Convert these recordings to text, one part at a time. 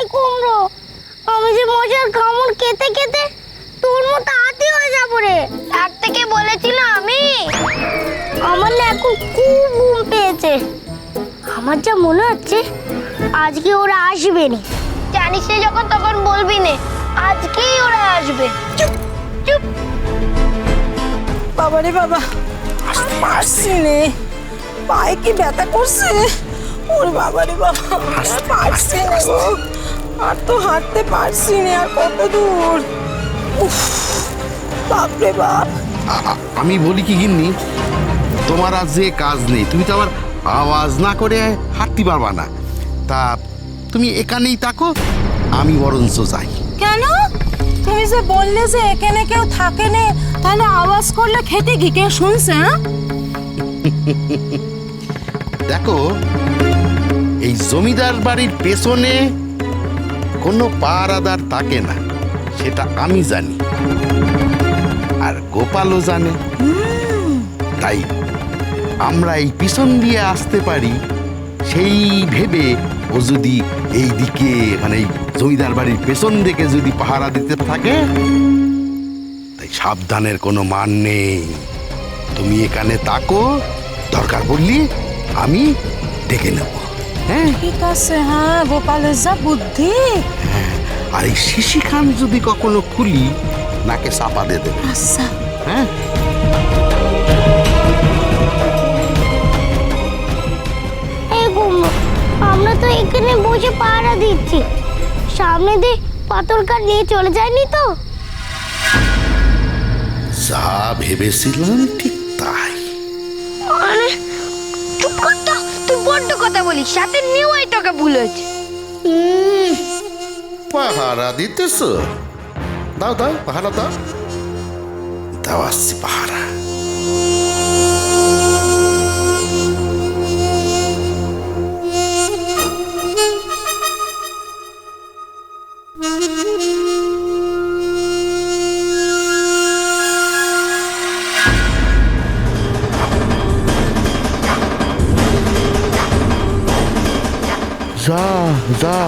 এই কুমড়ো আমি যে মশার কামড় কেটে কেটে তোর মতো হাতি হয়ে যাব রে। তার থেকে বলেছিলাম আমি আমার না এখন খুব ঘুম পেয়েছে। আমার যা মনে হচ্ছে আজকে ওরা আসবে না। জানিস না যখন তখন বলবি না আজকেই ওরা আসবে। চুপ চুপ। বাবা রে বাবা পারছি নে। পায়ে কি ব্যথা করছে? ওরে বাবা রে বাবা পারছি না আর তো হাঁটতে পারছি না আর কত দূর। উফ বাপরে বাপ। আমি বলি কি গিন্নি তোমার আর যে কাজ নেই তুমি তো আবার আওয়াজ না করে হাঁটতে পারবা না। তা তুমি এখানেই থাকো আমি বরঞ্চ যাই। কেন? তুমি যে বললে যে এখানে কেউ থাকে না তাহলে আওয়াজ করলে খেতে কি কেউ শুনছে হ্যাঁ? দেখো এই জমিদার বাড়ির পেছনে কোনো পাহারাদার থাকে না, সেটা আমি জানি। আর গোপালও জানে। তাই আমরা এই পিছন দিয়ে আসতে পারি, সেই ভেবে ও যদি এই দিকে মানে জমিদার বাড়ির পেছন দিকে যদি পাহারা দিতে থাকে, তাই সাবধানের কোনো মান নেই। তুমি এখানে তাকো দরকার পড়লি আমি ডেকে নেব। হ্যাঁ? ঠিক আছে হ্যাঁ গোপালের যা বুদ্ধি। আর এই শিশি খান যদি কখনো খুলি নাকে চাপা দিয়ে দেবে। আচ্ছা। হ্যাঁ? এই আমরা তো এখানে বসে পাহারা দিচ্ছি। সামনে দিয়ে পাথর কাঠ নিয়ে চলে যায়নি তো? যা ভেবেছিলাম ঠিক কথা বলি সাথে নিয়েও তোকে ভুল হয়েছে পাহারা দিতেছ? দাও দাও পাহারা দাও। দাও আসছি পাহারা। যা যা।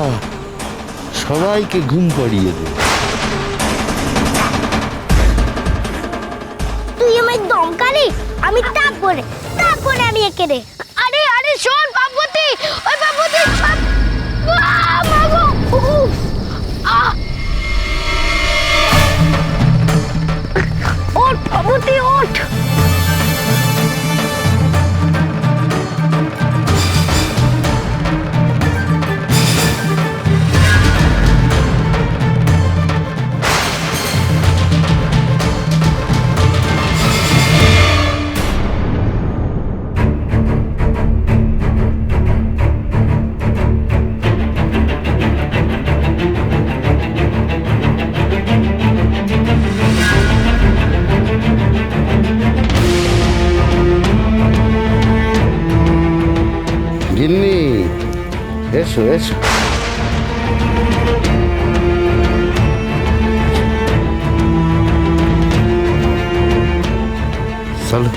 সবাইকে ঘুম পাড়িয়ে দে। তুই আমার দমকালি? আমি তাক করে আমি একে রে আরে আরে শোন, পার্বতী। ওই পার্বতী শোন গিন্নি এসো এসো। চলো।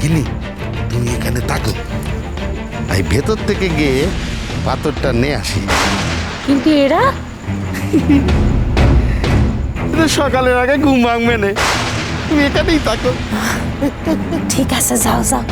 গিন্নি তুমি এখানে থাকো। আমি ভেতর থেকে গিয়ে পাথরটা নিয়ে আসি। কিন্তু এরা? সকালের আগে ঘুম ভাঙবে না। তুমি এখানেই থাকো। ঠিক আছে যাও যাও।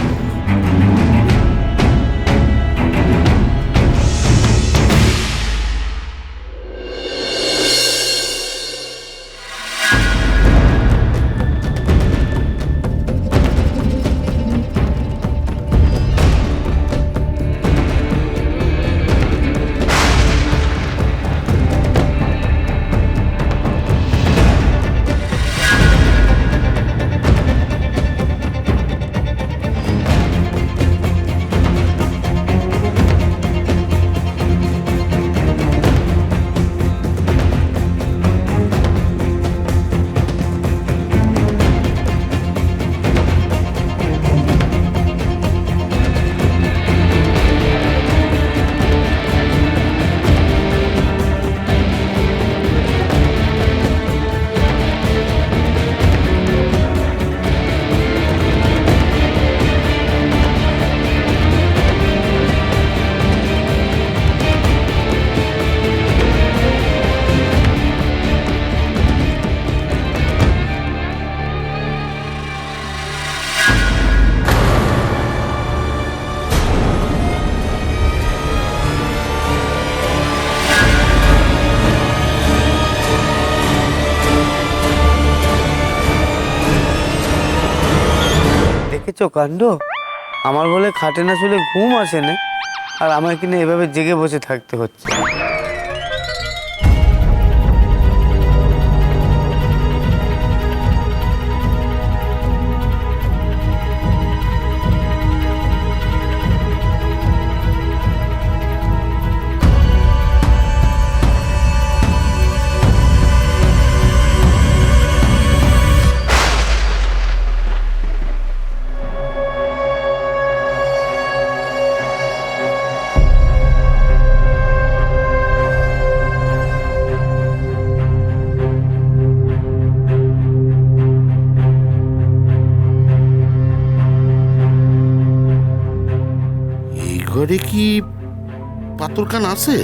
দেখেছ কাণ্ড? আমার বলে খাটে না শুলে ঘুম আসে না। আর আমার কিনে এভাবে জেগে বসে থাকতে হচ্ছে। ঘরে কি পাথরখান আছে?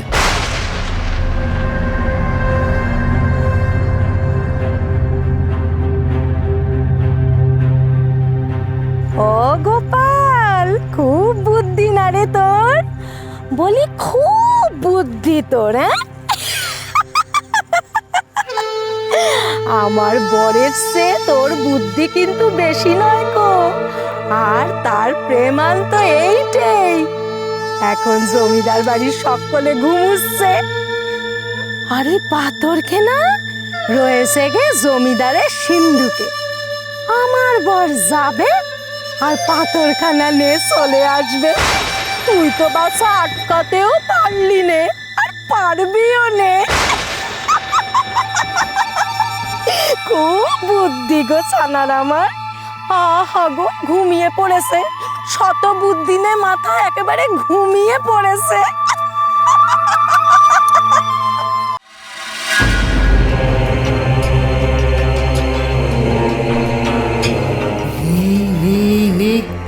ও গোপাল, খুব বুদ্ধি না রে তোর? বলি খুব বুদ্ধি তোর হ্যাঁ? আমার বরের সে তোর বুদ্ধি কিন্তু বেশি নয় গো। আর তার প্রেমাল তো এইটাই। এখন জমিদার বাড়ির সকলে ঘুমুচ্ছে। আরে পাথর খেনা, রয়েছে গে জমিদারের সিন্ধুকে। আমার বর যাবে আর পাথরখানা নে চলে আসবে। তুই তো বাসা আটকাতেও পারলি নে, আর পারবিও নে। খুব বুদ্ধি গো ছানার আমার। আহা গো, ঘুমিয়ে পড়েছে। শত বুদ্ধি নে মাথা একেবারে ঘুমিয়ে পড়েছে।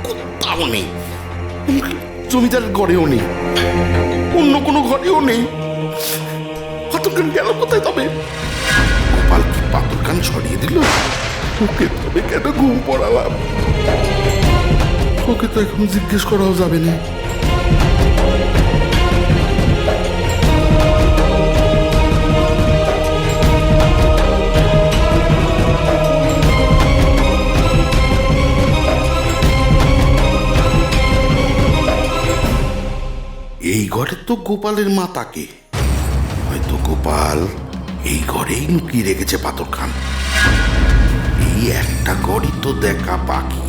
কোথাও নেই জমিদার ঘরেও নেই। অন্য কোনো ঘরেও নেই। পাথরখান গেল কোথায় তবে? গোপাল কি পাথরখান ছড়িয়ে দিল? ওকে তবে কেন ঘুম পড়ালাম? ওকে তো এখন জিজ্ঞেস করাও যাবে না। এই ঘরে তো গোপালের মা তাকে হয়তো গোপাল এই ঘরেই লুকিয়ে রেখেছে পাথর খান এই একটা ঘরই তো দেখা বাকি।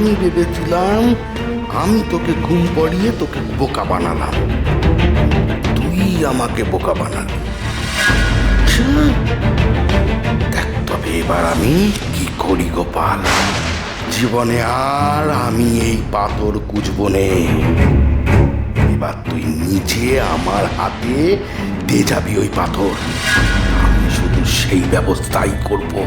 আমি ভেবেছিলাম আমি তোকে ঘুম পড়িয়ে তোকে বোকা বানালাম। তুই আমাকে বোকা বানালি। দেখ তবে এবার আমি কি করি গোপাল? জীবনে আর আমি এই পাথর কুচবো নে। এবার তুই নিজে আমার হাতে দিয়ে যাবি ওই পাথর। আমি শুধু সেই ব্যবস্থাই করব।